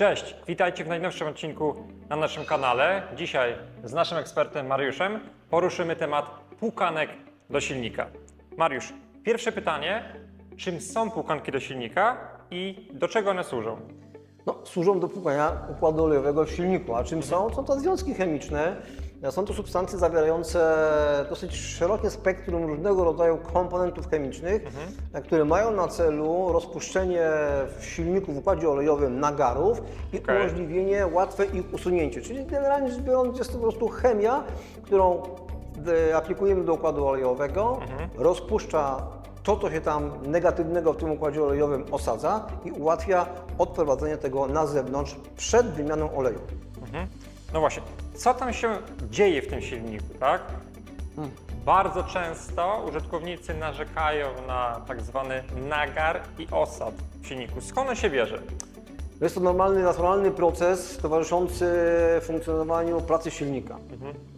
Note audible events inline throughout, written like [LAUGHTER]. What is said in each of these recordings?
Cześć, witajcie w najnowszym odcinku na naszym kanale. Dzisiaj z naszym ekspertem Mariuszem poruszymy temat płukanek do silnika. Mariusz, pierwsze pytanie, czym są płukanki do silnika i do czego one służą? No, służą do płukania układu olejowego w silniku. A czym są? Są to związki chemiczne. Są to substancje zawierające dosyć szerokie spektrum różnego rodzaju komponentów chemicznych, które mają na celu rozpuszczenie w silniku w układzie olejowym nagarów i Okej. umożliwienie łatwe ich usunięcie. Czyli generalnie rzecz biorąc jest to po prostu chemia, którą e, aplikujemy do układu olejowego, rozpuszcza to, co się tam negatywnego w tym układzie olejowym osadza i ułatwia odprowadzenie tego na zewnątrz przed wymianą oleju. Mhm. No właśnie, co tam się dzieje w tym silniku, tak? Bardzo często użytkownicy narzekają na tak zwany nagar i osad w silniku. Skąd on się bierze? Jest to normalny, naturalny proces towarzyszący funkcjonowaniu pracy silnika.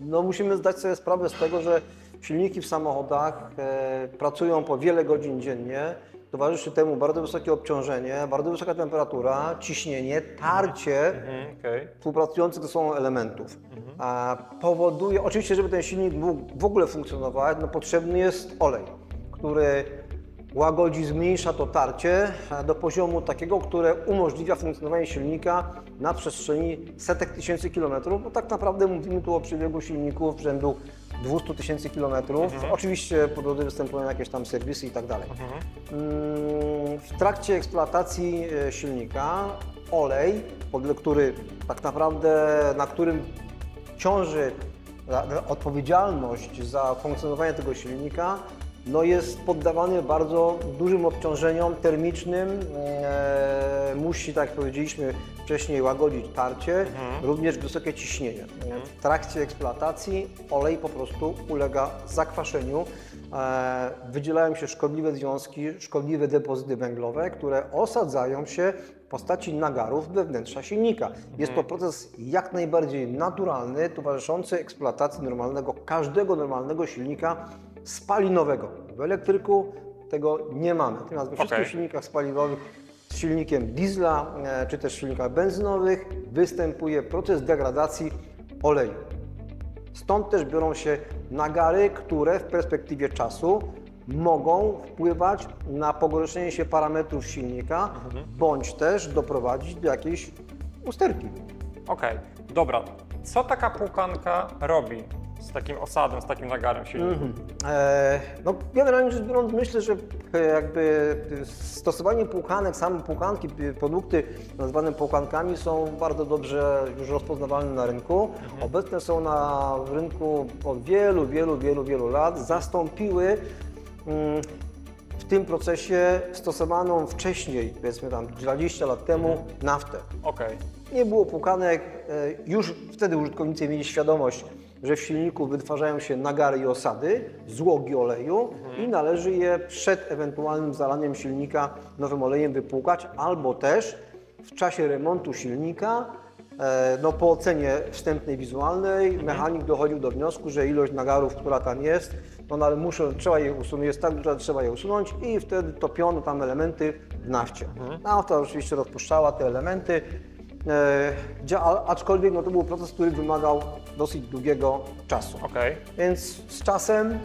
No, musimy zdać sobie sprawę z tego, że silniki w samochodach e, pracują po wiele godzin dziennie. Towarzyszy temu bardzo wysokie obciążenie, bardzo wysoka temperatura, ciśnienie, tarcie Mhm, współpracujących ze sobą elementów. A powoduje, oczywiście, żeby ten silnik mógł w ogóle funkcjonować, no potrzebny jest olej, który łagodzi, zmniejsza to tarcie do poziomu takiego, które umożliwia funkcjonowanie silnika na przestrzeni setek tysięcy kilometrów, bo tak naprawdę mówimy tu o przebiegu silników rzędu 200 tysięcy kilometrów. Oczywiście po drodze występują jakieś tam serwisy i tak dalej. Mm, W trakcie eksploatacji e, silnika olej, pod- który tak naprawdę, na którym ciąży za odpowiedzialność za funkcjonowanie tego silnika, no jest poddawany bardzo dużym obciążeniom termicznym. E, musi, tak jak powiedzieliśmy wcześniej, łagodzić tarcie, również wysokie ciśnienie. W trakcie eksploatacji olej po prostu ulega zakwaszeniu. E, wydzielają się szkodliwe związki, szkodliwe depozyty węglowe, które osadzają się w postaci nagarów we wnętrza silnika. Jest to proces jak najbardziej naturalny, towarzyszący eksploatacji normalnego, każdego normalnego silnika spalinowego. W elektryku tego nie mamy. Natomiast we wszystkich Okej. silnikach spalinowych z silnikiem diesla e, czy też silnikach benzynowych występuje proces degradacji oleju. Stąd też biorą się nagary, które w perspektywie czasu mogą wpływać na pogorszenie się parametrów silnika, bądź też doprowadzić do jakiejś usterki. Okej, dobra. Co taka płukanka robi z takim osadem, z takim nagarem w silniku? E, no, generalnie rzecz biorąc, myślę, że e, jakby stosowanie płukanek, same płukanki, p- produkty nazwane płukankami są bardzo dobrze już rozpoznawalne na rynku. Obecne są na rynku od wielu, wielu, wielu, wielu lat. Zastąpiły mm, w tym procesie stosowaną wcześniej, powiedzmy tam 20 lat temu, naftę. Okej, Nie było płukanek, e, już wtedy użytkownicy mieli świadomość, że w silniku wytwarzają się nagary i osady, złogi oleju i należy je przed ewentualnym zalaniem silnika nowym olejem wypłukać, albo też w czasie remontu silnika, e, no po ocenie wstępnej wizualnej, mechanik dochodził do wniosku, że ilość nagarów, która tam jest, no, no ale muszą, trzeba je usunąć, jest tak duża, że trzeba je usunąć i wtedy topiono tam elementy w nafcie. Nafta oczywiście rozpuszczała te elementy, aczkolwiek no, to był proces, który wymagał dosyć długiego czasu. okej. Więc z czasem mm,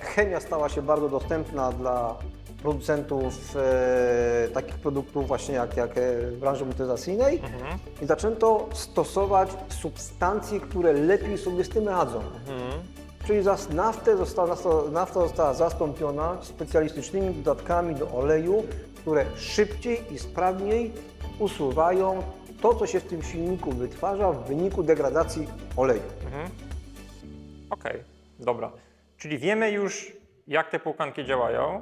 chemia stała się bardzo dostępna dla producentów e, takich produktów właśnie jak, jak e, w branży motoryzacyjnej i zaczęto stosować substancje, które lepiej sobie z tym radzą. Czyli za naftę została, nafta została zastąpiona specjalistycznymi dodatkami do oleju, które szybciej i sprawniej usuwają to, co się w tym silniku wytwarza w wyniku degradacji oleju. Okej, dobra. Czyli wiemy już, jak te płukanki działają.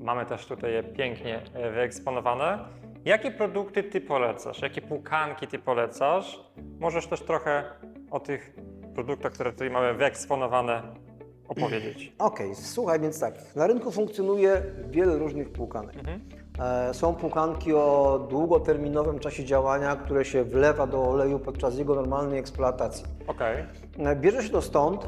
Mamy też tutaj je pięknie e, wyeksponowane. Jakie produkty Ty polecasz? Jakie płukanki Ty polecasz? Możesz też trochę o tych produktach, które tutaj mamy wyeksponowane, opowiedzieć. Okej, słuchaj, więc tak, na rynku funkcjonuje wiele różnych płukanek. E, Są płukanki o długoterminowym czasie działania, które się wlewa do oleju podczas jego normalnej eksploatacji. Okej, E, Bierze się to stąd,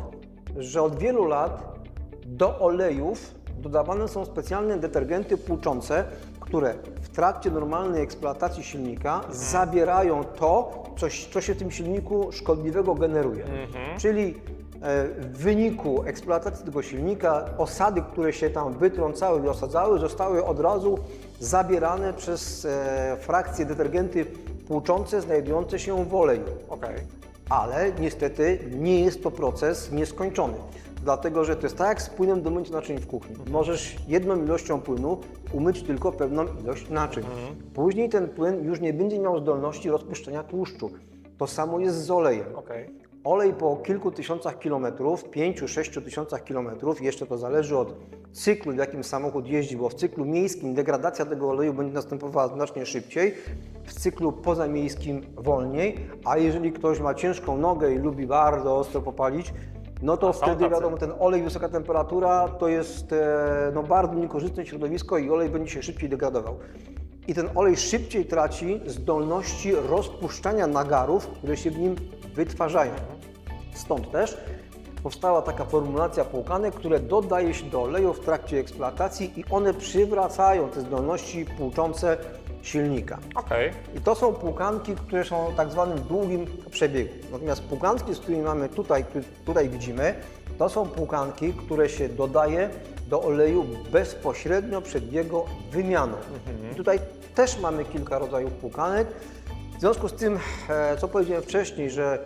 że od wielu lat do olejów dodawane są specjalne detergenty płuczące, które w trakcie normalnej eksploatacji silnika zabierają to, coś, co się w tym silniku szkodliwego generuje. Czyli e, w wyniku eksploatacji tego silnika osady, które się tam wytrącały i osadzały, zostały od razu zabierane przez e, frakcje detergenty płuczące znajdujące się w oleju. Okej. Ale niestety nie jest to proces nieskończony. Dlatego, że to jest tak jak z płynem do mycia naczyń w kuchni. Możesz jedną ilością płynu umyć tylko pewną ilość naczyń. Później ten płyn już nie będzie miał zdolności rozpuszczenia tłuszczu. To samo jest z olejem. Okej. Olej po kilku tysiącach kilometrów, pięciu, sześciu tysiącach kilometrów, jeszcze to zależy od cyklu, w jakim samochód jeździ, bo w cyklu miejskim degradacja tego oleju będzie następowała znacznie szybciej, w cyklu pozamiejskim wolniej, a jeżeli ktoś ma ciężką nogę i lubi bardzo ostro popalić, no to wtedy tacy. wiadomo, ten olej, wysoka temperatura to jest e, no, bardzo niekorzystne środowisko i olej będzie się szybciej degradował. I ten olej szybciej traci zdolności rozpuszczania nagarów, które się w nim wytwarzają. Stąd też powstała taka formulacja płukanek, które dodaje się do oleju w trakcie eksploatacji i one przywracają te zdolności płuczące silnika. Okej. I to są płukanki, które są tak zwanym długim przebiegu. Natomiast płukanki, z którymi mamy tutaj, tu- tutaj widzimy, to są płukanki, które się dodaje do oleju bezpośrednio przed jego wymianą. I tutaj też mamy kilka rodzajów płukanek. W związku z tym, e, co powiedziałem wcześniej, że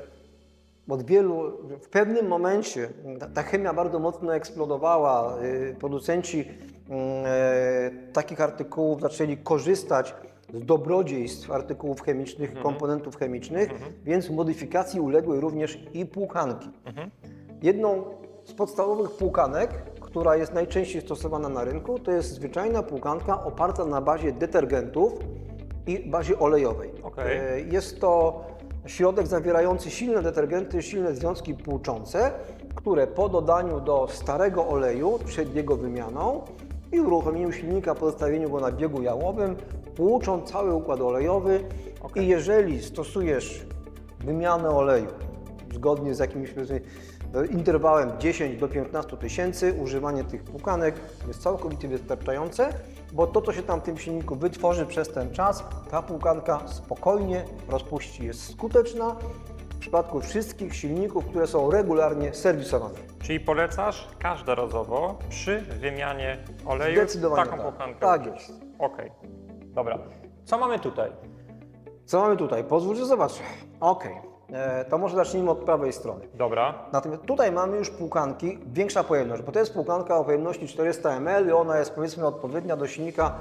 od wielu, w pewnym momencie ta, ta chemia bardzo mocno eksplodowała. y, Producenci mm, e, takich artykułów zaczęli korzystać z dobrodziejstw artykułów chemicznych, komponentów chemicznych, więc modyfikacji uległy również i płukanki. Jedną z podstawowych płukanek, która jest najczęściej stosowana na rynku, to jest zwyczajna płukanka oparta na bazie detergentów i bazie olejowej. Okej. E, Jest to środek zawierający silne detergenty, silne związki płuczące, które po dodaniu do starego oleju przed jego wymianą i uruchomieniu silnika po zostawieniu go na biegu jałowym płuczą cały układ olejowy. I jeżeli stosujesz wymianę oleju zgodnie z jakimś interwałem 10 do 15 tysięcy, używanie tych płukanek jest całkowicie wystarczające, bo to, co się tam w tym silniku wytworzy przez ten czas, ta płukanka spokojnie rozpuści. Jest skuteczna w przypadku wszystkich silników, które są regularnie serwisowane. Czyli polecasz każdorazowo przy wymianie oleju Zdecydowanie taką tak. płukankę Tak jest. Okej. Dobra. Co mamy tutaj? Co mamy tutaj? Pozwól, że zobaczę. Ok, to może zacznijmy od prawej strony. Dobra. Natomiast tutaj mamy już płukanki, większa pojemność, bo to jest płukanka o pojemności 400 ml i ona jest powiedzmy odpowiednia do silnika,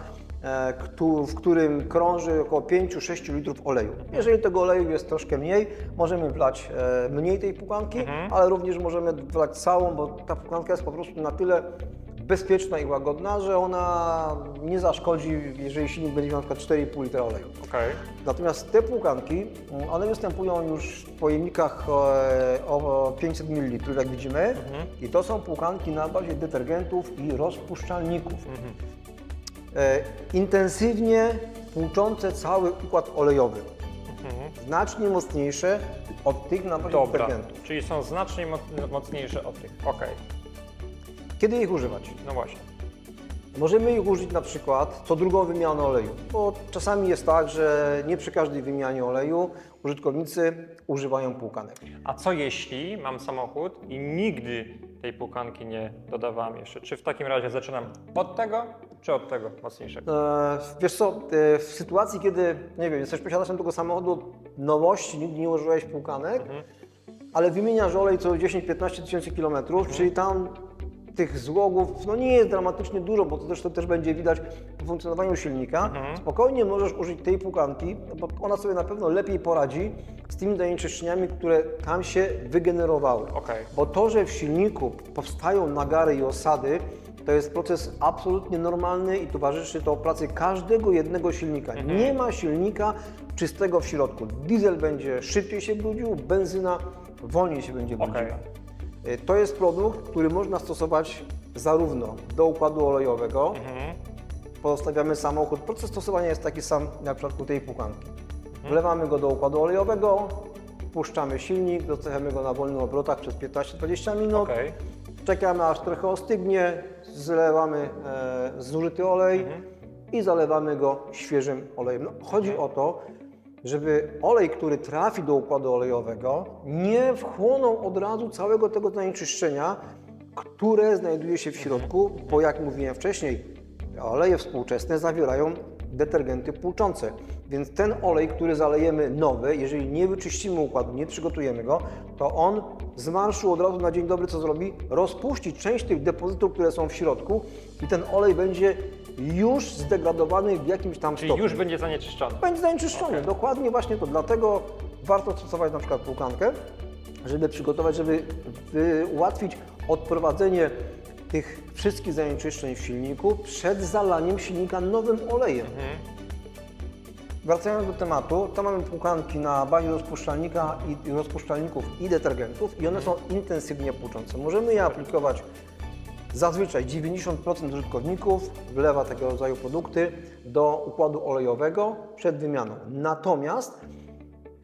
e, w którym krąży około 5-6 litrów oleju. Jeżeli tego oleju jest troszkę mniej, możemy wlać e, mniej tej płukanki, ale również możemy wlać całą, bo ta płukanka jest po prostu na tyle bezpieczna i łagodna, że ona nie zaszkodzi, jeżeli silnik będzie miał na przykład 4,5 litra oleju. Okej. Natomiast te płukanki, mm, one występują już w pojemnikach e, o 500 ml, jak widzimy. I to są płukanki na bazie detergentów i rozpuszczalników. E, intensywnie płuczące cały układ olejowy. Znacznie mocniejsze od tych na bazie Dobra. detergentów. Czyli są znacznie moc- mocniejsze od tych. Okej. Kiedy ich używać? No właśnie. Możemy ich użyć na przykład co drugą wymianę oleju, bo czasami jest tak, że nie przy każdej wymianie oleju użytkownicy używają płukanek. A co jeśli mam samochód i nigdy tej płukanki nie dodawałem jeszcze? Czy w takim razie zaczynam od tego, czy od tego mocniejszego? E, wiesz co, e, w sytuacji, kiedy, nie wiem, jesteś posiadaczem tego samochodu od nowości, nigdy nie użyłeś płukanek, ale wymieniasz olej co 10-15 tysięcy kilometrów, czyli tam tych złogów no nie jest dramatycznie dużo, bo to zresztą też będzie widać po funkcjonowaniu silnika. Spokojnie możesz użyć tej płukanki, bo ona sobie na pewno lepiej poradzi z tymi zanieczyszczeniami, które tam się wygenerowały. Okej. Bo to, że w silniku powstają nagary i osady, to jest proces absolutnie normalny i towarzyszy to pracy każdego jednego silnika. Nie ma silnika czystego w środku. Diesel będzie szybciej się brudził, benzyna wolniej się będzie brudziła. Okej. Y, To jest produkt, który można stosować zarówno do układu olejowego, pozostawiamy samochód, proces stosowania jest taki sam jak w przypadku tej płukanki. Wlewamy go do układu olejowego, puszczamy silnik, zostawiamy go na wolnych obrotach przez 15-20 minut, Okej. czekamy aż trochę ostygnie, zlewamy e, zużyty olej i zalewamy go świeżym olejem. No, chodzi o to, żeby olej, który trafi do układu olejowego, nie wchłonął od razu całego tego zanieczyszczenia, które znajduje się w środku, bo jak mówiłem wcześniej, oleje współczesne zawierają detergenty płuczące. Więc ten olej, który zalejemy nowy, jeżeli nie wyczyścimy układu, nie przygotujemy go, to on z marszu od razu na dzień dobry co zrobi? Rozpuści część tych depozytów, które są w środku i ten olej będzie już zdegradowany w jakimś tam Czyli stopniu już będzie zanieczyszczony. będzie zanieczyszczony. Okej. Dokładnie właśnie to. Dlatego warto stosować na przykład płukankę, żeby przygotować, żeby ułatwić odprowadzenie tych wszystkich zanieczyszczeń w silniku przed zalaniem silnika nowym olejem. Wracając do tematu, to mamy płukanki na bazie rozpuszczalnika i i rozpuszczalników i detergentów i one są intensywnie płuczące. Możemy je aplikować Zazwyczaj 90% użytkowników wlewa tego rodzaju produkty do układu olejowego przed wymianą. Natomiast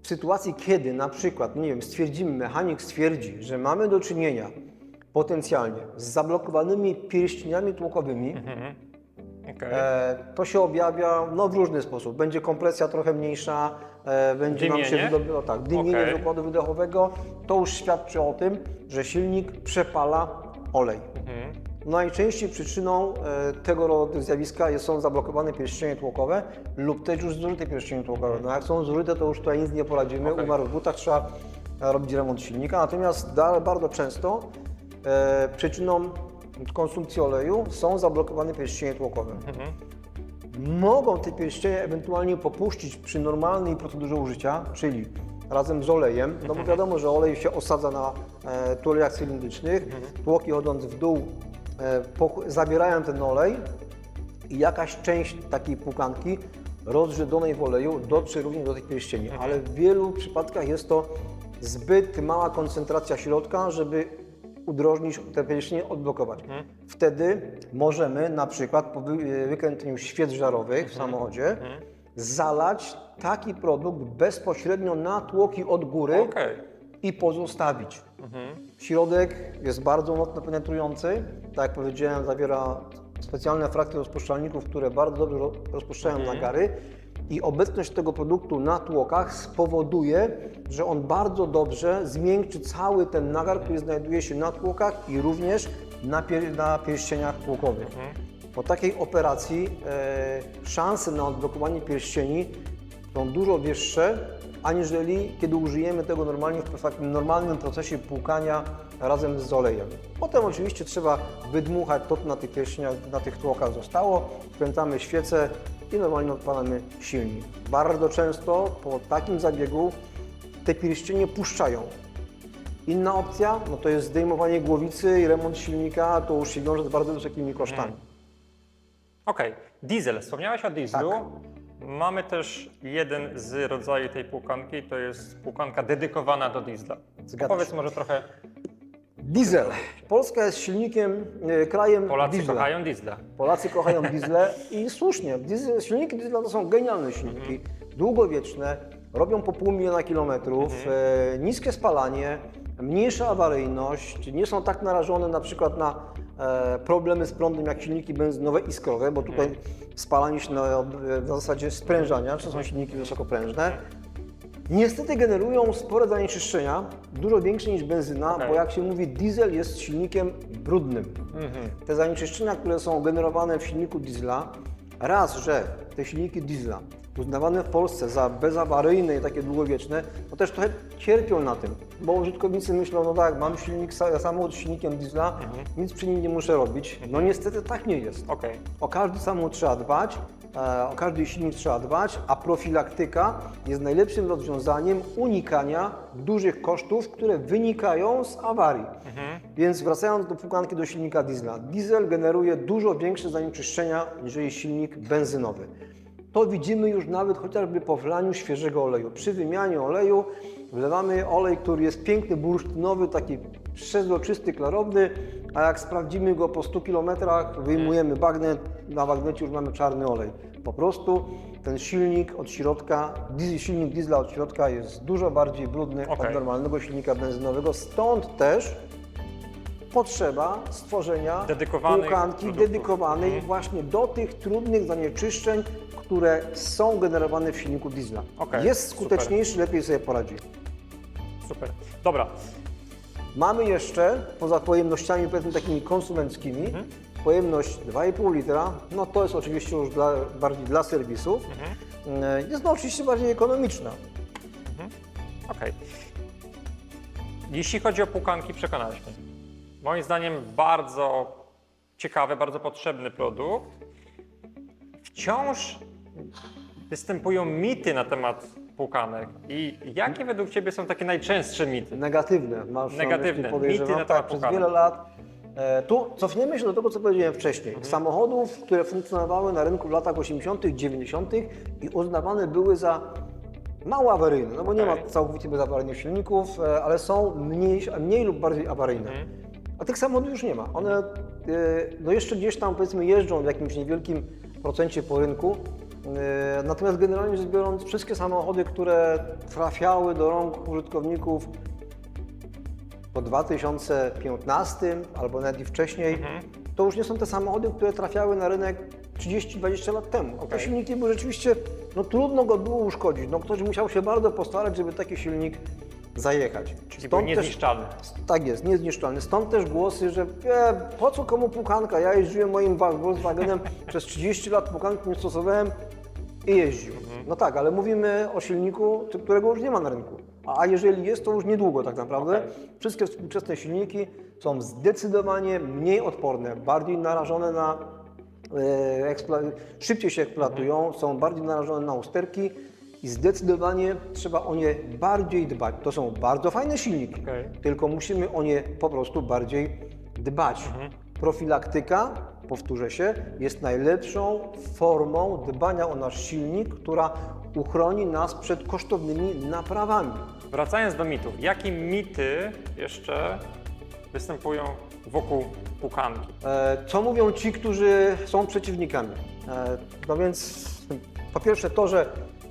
w sytuacji, kiedy na przykład, nie wiem, stwierdzimy, mechanik stwierdzi, że mamy do czynienia potencjalnie z zablokowanymi pierścieniami tłokowymi, Okej. e, to się objawia no, w różny sposób. Będzie kompresja trochę mniejsza, e, będzie nam się Dymienie? wydobyło tak, dymienie Okej. z układu wydechowego. To już świadczy o tym, że silnik przepala olej. Mhm. Najczęściej przyczyną e, tego rodzaju zjawiska są zablokowane pierścienie tłokowe lub też już zużyte pierścienie tłokowe. No jak są zużyte, to już tutaj nic nie poradzimy. Okej. Umarł w butach, trzeba e, robić remont silnika. Natomiast bardzo często e, przyczyną konsumpcji oleju są zablokowane pierścienie tłokowe. Mogą te pierścienie ewentualnie popuścić przy normalnej procedurze użycia, czyli razem z olejem, no bo wiadomo, że olej się osadza na e, cylindrycznych, tłoki chodząc w dół e, poch- zabierają ten olej i jakaś część takiej płukanki rozrzedzonej w oleju dotrze również do tych pierścieni, ale w wielu przypadkach jest to zbyt mała koncentracja środka, żeby udrożnić te pierścienie, odblokować. Wtedy możemy na przykład po wy- wykręceniu świec żarowych w samochodzie zalać taki produkt bezpośrednio na tłoki od góry Okej. i pozostawić. Środek jest bardzo mocno penetrujący. Tak jak powiedziałem, zawiera specjalne frakcje rozpuszczalników, które bardzo dobrze ro- rozpuszczają nagary. I obecność tego produktu na tłokach spowoduje, że on bardzo dobrze zmiękczy cały ten nagar, który znajduje się na tłokach i również na, pier- na pierścieniach tłokowych. Po takiej operacji e, szanse na odblokowanie pierścieni są dużo wyższe, aniżeli kiedy użyjemy tego normalnie w takim normalnym procesie płukania razem z olejem. Potem oczywiście trzeba wydmuchać to, co na tych pierścieniach, na tych tłokach zostało, wkręcamy świecę i normalnie odpalamy silnik. Bardzo często po takim zabiegu te pierścienie puszczają. Inna opcja, no to jest zdejmowanie głowicy i remont silnika, to już się wiąże z bardzo wysokimi kosztami. Okej, diesel. Wspomniałeś o dieslu. Tak. Mamy też jeden z rodzajów tej płukanki, to jest płukanka dedykowana do diesla. Zgadza Powiedz się. może trochę, Diesel. Polska jest silnikiem, e, krajem Polacy diesla. kochają diesla. Polacy kochają diesle i słusznie. Diesel, silniki diesla to są genialne silniki, długowieczne, robią po pół miliona kilometrów, e, niskie spalanie, mniejsza awaryjność, nie są tak narażone na przykład na e, problemy z prądem jak silniki benzynowe iskrowe, bo tutaj spalanie się na, na zasadzie sprężania, czy to są silniki wysokoprężne. Niestety generują spore zanieczyszczenia, dużo większe niż benzyna, bo jak się mówi, diesel jest silnikiem brudnym. Te zanieczyszczenia, które są generowane w silniku diesla, raz, że te silniki diesla uznawane w Polsce za bezawaryjne i takie długowieczne, to też trochę cierpią na tym, bo użytkownicy myślą, no tak, mam silnik, sa- samochód z silnikiem diesla, nic przy nim nie muszę robić. No niestety tak nie jest. Okej. O każdy samochód trzeba dbać, e, o każdy silnik trzeba dbać, a profilaktyka jest najlepszym rozwiązaniem unikania dużych kosztów, które wynikają z awarii. Więc wracając do płukanki do silnika diesla. Diesel generuje dużo większe zanieczyszczenia niż silnik benzynowy. To widzimy już nawet chociażby po wlaniu świeżego oleju. Przy wymianie oleju wlewamy olej, który jest piękny, bursztynowy, taki przezroczysty, klarowny, a jak sprawdzimy go po 100 km, wyjmujemy bagnet, na bagnecie już mamy czarny olej. Po prostu ten silnik od środka, silnik diesla od środka jest dużo bardziej brudny Okej. od normalnego silnika benzynowego, stąd też potrzeba stworzenia produktów. dedykowanej Mhm. właśnie do tych trudnych zanieczyszczeń, które są generowane w silniku diesla. Okej, Jest super. skuteczniejszy, lepiej sobie poradzi. Super. Dobra, Mamy jeszcze, poza pojemnościami powiedzmy takimi konsumenckimi, Mhm. pojemność 2,5 litra, no to jest oczywiście już dla, bardziej dla serwisów. Mhm. E, Jest no oczywiście bardziej ekonomiczna. okej. Jeśli chodzi o płukanki, przekonałeś mnie. Moim zdaniem bardzo ciekawy, bardzo potrzebny produkt. Wciąż występują mity na temat płukanek. I jakie według Ciebie są takie najczęstsze mity? Negatywne. Masz Negatywne. Mity na temat tak, przez wiele lat. E, Tu cofniemy się do tego, co powiedziałem wcześniej. Mhm. Samochodów, które funkcjonowały na rynku w latach 80., 90. i uznawane były za mało awaryjne, no bo nie Okej. ma całkowicie bezawaryjnych silników, e, ale są mniej, mniej lub bardziej awaryjne. Mhm. A tych samochodów już nie ma. One e, no jeszcze gdzieś tam powiedzmy jeżdżą w jakimś niewielkim procencie po rynku. E, Natomiast generalnie rzecz biorąc, wszystkie samochody, które trafiały do rąk użytkowników po 2015 albo nawet i wcześniej, Mhm. to już nie są te samochody, które trafiały na rynek 30-20 lat temu. Te Okej. silniki były rzeczywiście, no trudno go było uszkodzić. No ktoś musiał się bardzo postarać, żeby taki silnik zajechać. Czyli był niezniszczalny. Tak jest, niezniszczalny. Stąd też głosy, że e, po co komu płukanka? Ja jeździłem moim Wa- Volkswagenem [LAUGHS] przez 30 lat płukanki nie stosowałem i jeździł. No tak, ale mówimy o silniku, którego już nie ma na rynku. A jeżeli jest, to już niedługo tak naprawdę. Okej. Wszystkie współczesne silniki są zdecydowanie mniej odporne, bardziej narażone na e, ekspla- szybciej się eksploatują, są bardziej narażone na usterki i zdecydowanie trzeba o nie bardziej dbać. To są bardzo fajne silniki, Okej. tylko musimy o nie po prostu bardziej dbać. Profilaktyka, powtórzę się, jest najlepszą formą dbania o nasz silnik, która uchroni nas przed kosztownymi naprawami. Wracając do mitów, jakie mity jeszcze występują wokół płukanki? E, Co mówią ci, którzy są przeciwnikami? E, No więc po pierwsze to, że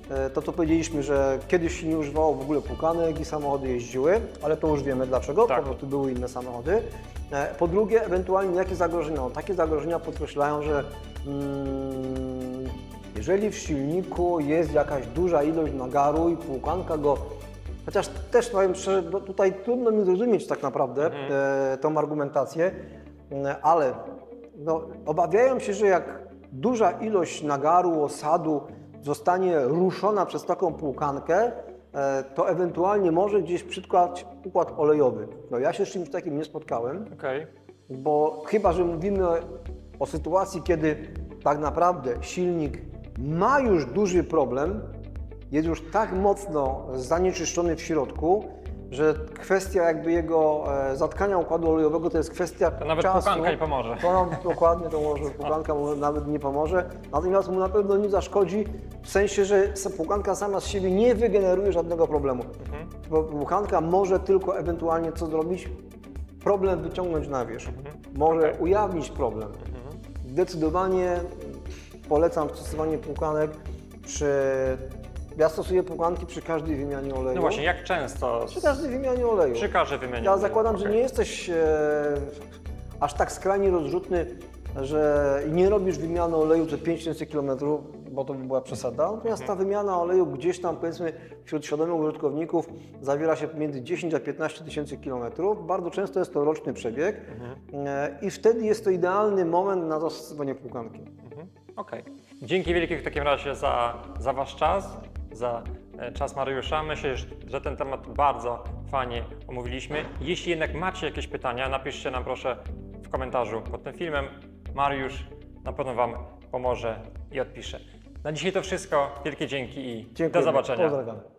e, to co powiedzieliśmy, że kiedyś się nie używało w ogóle płukanek i samochody jeździły, ale to już wiemy dlaczego, Tak. po prostu były inne samochody. E, Po drugie, ewentualnie jakie zagrożenia? No, takie zagrożenia podkreślają, że mm, jeżeli w silniku jest jakaś duża ilość nagaru i płukanka go Chociaż też powiem szczerze, tutaj trudno mi zrozumieć tak naprawdę e, tą argumentację, e, ale no, obawiają się, że jak duża ilość nagaru, osadu zostanie ruszona przez taką płukankę, e, to ewentualnie może gdzieś przytkać układ olejowy. No ja się z czymś takim nie spotkałem, Okej. bo chyba, że mówimy o sytuacji, kiedy tak naprawdę silnik ma już duży problem, jest już tak mocno zanieczyszczony w środku, że kwestia jakby jego e, zatkania układu olejowego to jest kwestia To nawet czasu. płukanka nie pomoże. To nam dokładnie to może płukanka mu nawet nie pomoże, natomiast mu na pewno nie zaszkodzi w sensie, że sa- płukanka sama z siebie nie wygeneruje żadnego problemu. Mhm. Bo Płukanka może tylko ewentualnie co zrobić? Problem wyciągnąć na wierzch. Może Mhm. Okej. ujawnić problem. Zdecydowanie polecam stosowanie płukanek przy... Ja stosuję płukanki przy każdej wymianie oleju. No właśnie, jak często? Przy każdej wymianie oleju. Przy każdej wymianie. Ja oleju. zakładam, że Okej. nie jesteś e, aż tak skrajnie rozrzutny, że nie robisz wymiany oleju co 5000 km, bo to by była przesada. Natomiast ta wymiana oleju gdzieś tam powiedzmy wśród świadomych użytkowników zawiera się między 10 a 15 tysięcy kilometrów. Bardzo często jest to roczny przebieg e, i wtedy jest to idealny moment na zastosowanie płukanki. Mhm. Okej. Dzięki wielkie w takim razie za, za Wasz czas, za e, czas Mariusza. Myślę, że- ten temat bardzo fajnie omówiliśmy. Jeśli jednak macie jakieś pytania, napiszcie nam proszę w komentarzu pod tym filmem. Mariusz na pewno Wam pomoże i odpisze. Na dzisiaj to wszystko. Wielkie dzięki i Dziękuję. do zobaczenia. Pozdrawiam.